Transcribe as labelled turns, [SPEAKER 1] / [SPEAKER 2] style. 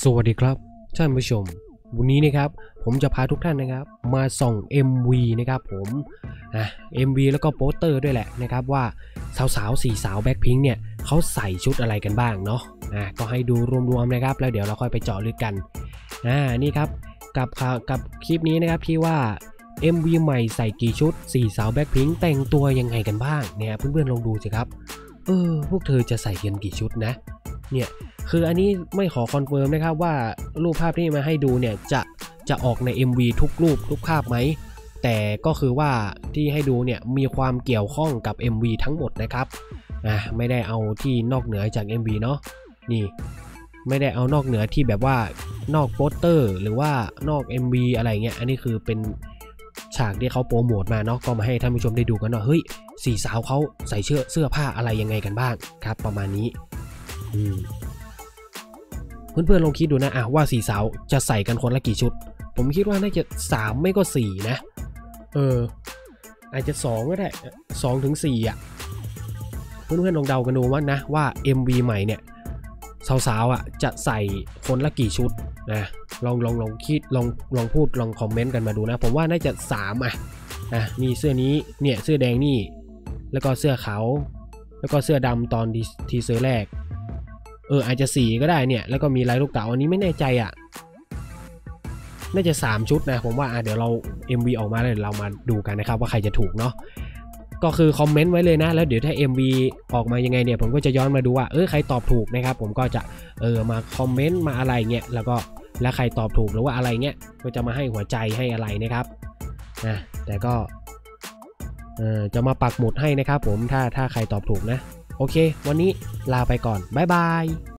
[SPEAKER 1] สวัสดีครับท่านผู้ชม วันนี้นะครับผมจะพาทุกท่านนะครับ มาส่อง MV นะครับผมอะ MV แล้วก็โปสเตอร์ด้วยแหละนะครับว่าสาวๆสี่สาวแบ็คพิงเนี่ยเขาใส่ชุดอะไรกันบ้างเนาะอะก็ให้ดูรวมๆนะครับ แล้วเดี๋ยวเราค่อยไปเจาะลึกกันอ่านี่ครับกับข่าวกับคลิปนี้นะครับที่ว่า MV ใหม่ใส่กี่ชุดสี่สาวแบ็คพิงแต่งตัวยังไงกันบ้างเนี่ยเพื่อนๆลองดูสิครับเออพวกเธอจะใส่กันกี่ชุดนะเนี่ย คืออันนี้ไม่ขอคอนเฟิร์มนะครับว่ารูปภาพที่มาให้ดูเนี่ยจะจะออกใน MV ทุกรูปทุกภาพไหม แต่ก็คือว่าที่ให้ดูเนี่ยมีความเกี่ยวข้องกับ MV ทั้งหมดนะครับอะไม่ได้เอาที่นอกเหนือจาก MV เนาะนี่ไม่ได้เอานอกเหนือที่แบบว่านอกโปสเตอร์หรือว่านอก MV อะไรเงี้ยอันนี้คือเป็นฉากที่เขาโปรโมทมาเนาะก็มาให้ท่านผู้ชมได้ดูกันว่าเฮ้ยสี่สาวเขาใส่เสื้อเสื้อผ้าอะไรยังไงกันบ้างครับ ประมาณนี้อืม เพื่อนๆลองคิดดูนะอะว่าสี่สาวจะใส่กันคนละกี่ชุด ผมคิดว่าน่าจะสามไม่ก็สี่นะ เออ อาจจะสองก็ได้สองถึงสี่อะ เพื่อนๆลองเดากันดูว่านะว่า MV ใหม่เนี่ยสาวๆอะจะใส่คนละกี่ชุดนะลองลองลองคิดลองลองพูดลองคอมเมนต์กันมาดูนะ ผมว่าน่าจะสามอะอะมีเสื้อนี้เนี่ยเสื้อแดงนี่ แล้วก็เสื้อขาวแล้วก็เสื้อดำตอนทีเซอร์แรก อออาจจะสีก็ได้เนี่ย แล้วก็มีลายลูกเต๋าอันนี้ไม่แน่ใจอะน่าจะ 3 ชุดนะ ผมว่าอะเดี๋ยวเรา MV ออกมาแล้วเดี๋ยเรามาดูกันนะครับ ว่าใครจะถูกเนาะก็คือคอมเมนต์ไว้เลยนะ แล้วเดี๋ยวถ้า MV ออกมายังไงเนี่ย ผมก็จะย้อนมาดูว่าเออใครตอบถูกนะครับ ผมก็จะเออมาคอมเมนต์มาอะไรเงี้ยแล้วก็แล้วใครตอบถูกหรือว่าอะไรเงี้ยก็จะมาให้หัวใจให้อะไรนะครับนะแต่ก็เออจะมาปักหมุดให้นะครับ ผมถ้าถ้าใครตอบถูกนะ โอเค วันนี้ลาไปก่อน บ๊ายบาย